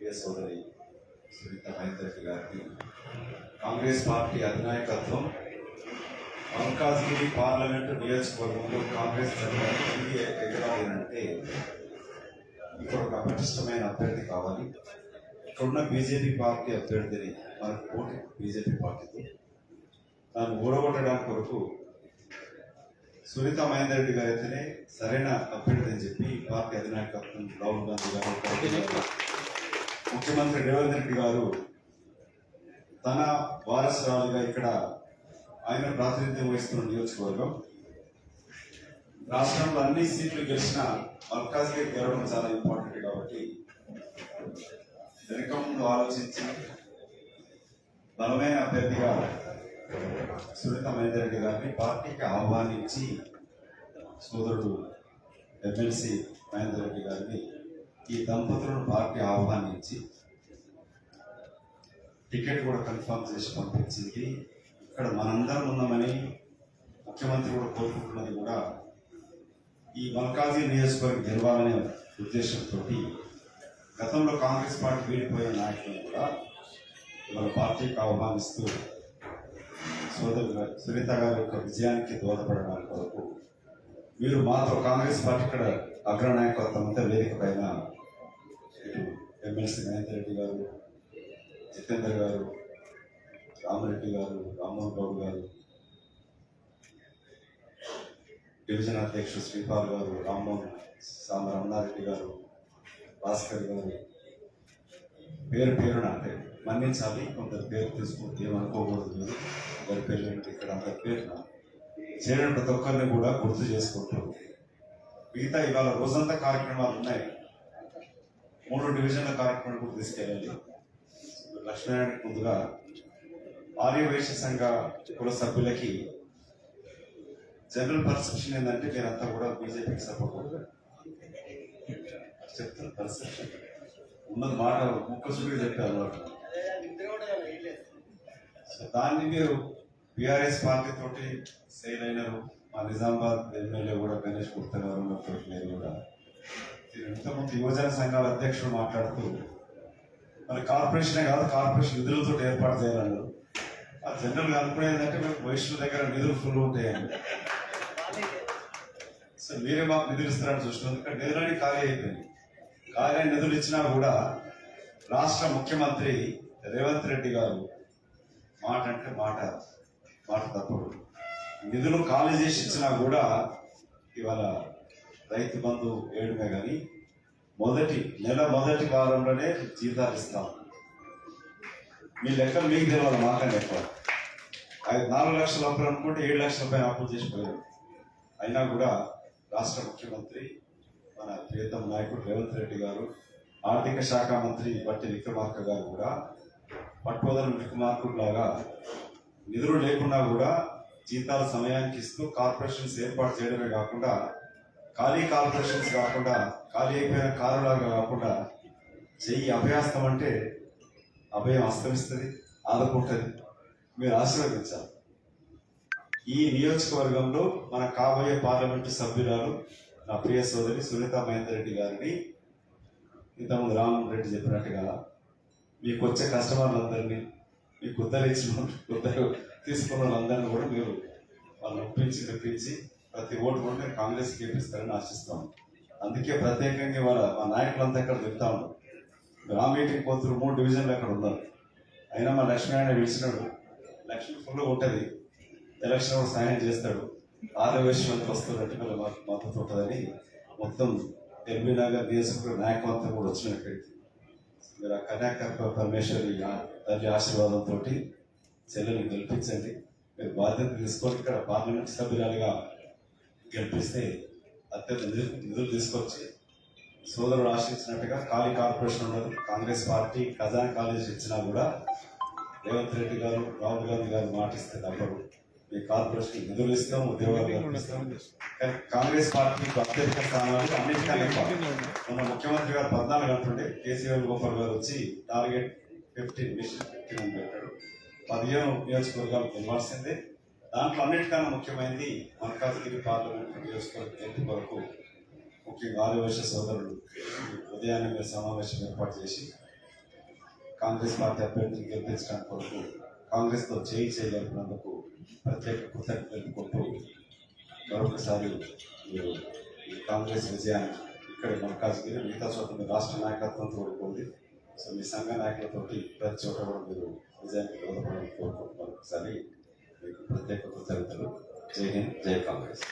ప్రియ సోదరి సునీత మహేందర్ గారికి కాంగ్రెస్ పార్టీ అధినాయకత్వం. మల్కాజ్గిరి పార్లమెంటు నియోజకవర్గంలో కాంగ్రెస్ తిరిగి ఎగరాలి ఇక్కడ ఒక అపటిష్టమైన అభ్యర్థి కావాలి. ఇక్కడున్న బీజేపీ పార్టీ అభ్యర్థిని మనకు పోటీ బీజేపీ పార్టీతో దాన్ని ఊడగొట్టడానికి కొరకు సునీత మహేందర్ రెడ్డి గారు అయితేనే సరైన అభ్యర్థి అని చెప్పి పార్టీ అధినాయకత్వం రాహుల్ గాంధీ గారు ముఖ్యమంత్రి రేవంత్ రెడ్డి గారు తన వారసురాలుగా ఇక్కడ ఆయన ప్రాతినిధ్యం వహిస్తున్న నియోజకవర్గం. రాష్ట్రంలో అన్ని సీట్లు గెలిచిన మల్కాజ్గిరి గెలవడం చాలా ఇంపార్టెంట్ కాబట్టి వెనక ముందు ఆలోచించి బలమైన అభ్యర్థిగా సునీత మహేందర్ రెడ్డి గారిని పార్టీకి ఆహ్వానించి సోదరుడు ఎమ్మెల్సీ మహేందర్ రెడ్డి గారిని ఈ దంపతులను పార్టీ ఆహ్వానించి టికెట్ కూడా కన్ఫర్మ్ చేసి పంపించింది. ఇక్కడ మనందరం ఉన్నామని ముఖ్యమంత్రి కూడా కోరుకుంటున్నది కూడా ఈ మల్కాజీ నియోజకవర్గం గెలవాలనే ఉద్దేశంతో గతంలో కాంగ్రెస్ పార్టీ వీడిపోయిన నాయకులను కూడా వాళ్ళ పార్టీకి ఆహ్వానిస్తూ సోదరు సునీత గారి యొక్క విజయానికి దోహదపడడానికి కొరకు మీరు మాతో కాంగ్రెస్ పార్టీ ఇక్కడ అగ్రనాయకత్వం అంతా వేదిక పైన ఇటు ఎమ్మెల్సీ మహేందర్ రెడ్డి గారు జితేందర్ గారు రామరెడ్డి గారు రామ్మోహన్ బాబు గారు డివిజన్ అధ్యక్షుడు శ్రీపాల్ గారు రామ్మోహన్ సామ రమణారెడ్డి గారు భాస్కర్ గారు. పేరు పేరున అంటే మన్నించాలి కొందరు పేరు తీసుకుంటే ఏమనుకోకూడదు మీరు ఒకరి పేరు ఏంటి ఇక్కడ అందరి పేరున చేరిన ప్రతి ఒక్కరిని కూడా గుర్తు చేసుకుంటారు మిగతా ఇవాళ రోజంతా కార్యక్రమాలు ఉన్నాయి. మూడు డివిజన్ల కార్యక్రమం కూడా తీసుకెళ్ళాలి. లక్ష్మీనారాయణ ముందుగా ఆర్యవైశ్య సంఘ కుల సభ్యులకి జనరల్ పర్సెప్షన్ ఏంటంటే మీరంతా కూడా బీజేపీకి సపోర్ట్ చెప్తారు పర్సెప్షన్. ఉన్నది మాట ముక్కసుడిగా చెప్పే అలవాటు సో దాన్ని మీరు బీఆర్ఎస్ పార్టీ తోటి సెయిల్ అయినారు. మా నిజామాబాద్ ఎమ్మెల్యే కూడా గణేష్ గుప్తా గారు మీరు కూడా ఇంతకుముందు యువజన సంఘాల అధ్యక్షుడు మాట్లాడుతూ మరి కార్పొరేషనే కాదు కార్పొరేషన్ నిధులతో ఏర్పాటు చేయాలన్నారు ఆ జనరల్ అనుకునేది ఏంటంటే మేము వైష్ణు దగ్గర నిధులు ఫుల్ ఉంటాయండి సో మీరే మాకు నిధులు ఇస్తారని చూసినాం ఇక్కడ నిధులన్నీ ఖాళీ అయిపోయింది ఖాళీ నిధులు ఇచ్చినా కూడా రాష్ట్ర ముఖ్యమంత్రి రేవంత్ రెడ్డి గారు మాట అంటే మాట మాట తప్పుడు. నిధులు ఖాళీ చేసి ఇచ్చినా కూడా ఇవాళ రైతు బంధు వేయడమే కానీ మొదటి నెల మొదటి వారంలోనే జీతాలు ఇస్తాం. మీ లెక్క మీకు తెలియాలి మాకని ఎక్కువ ఐదు నాలుగు లక్షల అప్పులు అనుకుంటే ఏడు లక్షల పైన అప్పులు చేసిపోయారు అయినా కూడా రాష్ట్ర ముఖ్యమంత్రి మన ప్రియతమ నాయకుడు రేవంత్ రెడ్డి గారు ఆర్థిక శాఖ మంత్రి బట్టి విక్రమార్క గారు కూడా పట్టుదల విక్రమార్కుడు లాగా నిధులు లేకున్నా కూడా జీతాలు సమయానికి ఇస్తూ కార్పొరేషన్స్ ఏర్పాటు చేయడమే కాకుండా ఖాళీ కార్పొరేషన్స్ కాకుండా ఖాళీ అయిపోయిన కారులాగా కాకుండా చెయ్యి అభయాస్తం అంటే అభయం అస్తమిస్తుంది ఆదుకుంటుంది మీరు ఆశీర్వదించాలి. ఈ నియోజకవర్గంలో మన కాబోయే పార్లమెంటు సభ్యురాలు నా ప్రియ సోదరి సునీత మహేందర్ రెడ్డి గారిని ఇంతకుముందు రామ్ రెడ్డి చెప్పినట్టుగా మీకు వచ్చే కస్టమర్లందరినీ మీకు ఉద్దరించిన ఉద్దరు తీసుకున్న వాళ్ళందరినీ కూడా మీరు వాళ్ళని ఒప్పించి మెప్పించి ప్రతి ఓటు కూడా మీరు కాంగ్రెస్ గెలిపిస్తారని ఆశిస్తాం అందుకే ప్రత్యేకంగా వాళ్ళ మా నాయకులంతా ఇక్కడ చెప్తా ఉన్నారు. మీరు మీటింగ్ పోతున్నారు మూడు డివిజన్లు అక్కడ ఉన్నారు. అయినా మా లక్ష్మీనారాయణ పిలిచినాడు. లక్ష్మి ఫుల్ ఉంటుంది. ఎలక్షన్ కూడా సహాయం చేస్తాడు. ఆరోగ్యవంతులు వస్తున్నట్టు వీళ్ళ మాకు మద్దతు ఉంటుందని మొత్తం ఎల్బీ నగర్ నియోజకవర్గ నాయకత్వం కూడా వచ్చిన ఇక్కడికి మీరు ఆ కన్యాక పరమేశ్వరి తల్లి ఆశీర్వాదంతో చెల్లెలు గెలిపించండి. మీరు బాధ్యత తీసుకొని ఇక్కడ పార్లమెంట్ సభ్యురాలుగా గెలిపిస్తే అత్యంత నిధులు నిధులు తీసుకొచ్చి సోదరుడు ఆశించినట్టుగా ఖాళీ కార్పొరేషన్ ఉండదు. కాంగ్రెస్ పార్టీ ఖజానా కాలేజ్ ఇచ్చినా కూడా రేవంత్ రెడ్డి గారు రాహుల్ గాంధీ గారు మాటిస్తే తప్పదు. మీ కార్పొరేషన్ నిధులు ఇస్తాం ఉద్యోగాలు కల్పిస్తాం. కానీ కాంగ్రెస్ పార్టీకి అత్యధిక స్థానాలు అన్నిటికన్నా మన ముఖ్యమంత్రి గారు పద్నాలుగు అంటుండే కేసీఆర్ గోపాల్ గారు వచ్చి టార్గెట్ ఫిఫ్టీన్ మిషన్ ఫిఫ్టీన్ అని పెట్టాడు పదిహేను నియోజకవర్గాలు గెలవాల్సిందే దాంట్లో అన్నిటికన్నా ముఖ్యమైనది మల్కాజ్గిరి పార్లమెంట్ నియోజకవర్గం వరకు ముఖ్యంగా ఆదివాసీ సోదరులు ఉదయాన్నే మీరు సమావేశం ఏర్పాటు చేసి కాంగ్రెస్ పార్టీ అభ్యర్థిని గెలిపించడానికి కొరకు కాంగ్రెస్తో చేయి చేయగలిగినందుకు ప్రత్యేక కృతజ్ఞతలు కొట్టు మరొకసారి మీరు ఈ కాంగ్రెస్ విజయాన్ని ఇక్కడ మల్కాజ్గిరి మిగతా చోట మీ రాష్ట్ర నాయకత్వం తోడుకోండి సో మీ సంఘ నాయకులతోటి ప్రతి చోట కూడా మీరు విజయానికి దోహదపడాలని కోరుకుంటున్నారు. ఒకసారి మీకు ప్రత్యేక కృతజ్ఞతలు జై హింద్ జై కాంగ్రెస్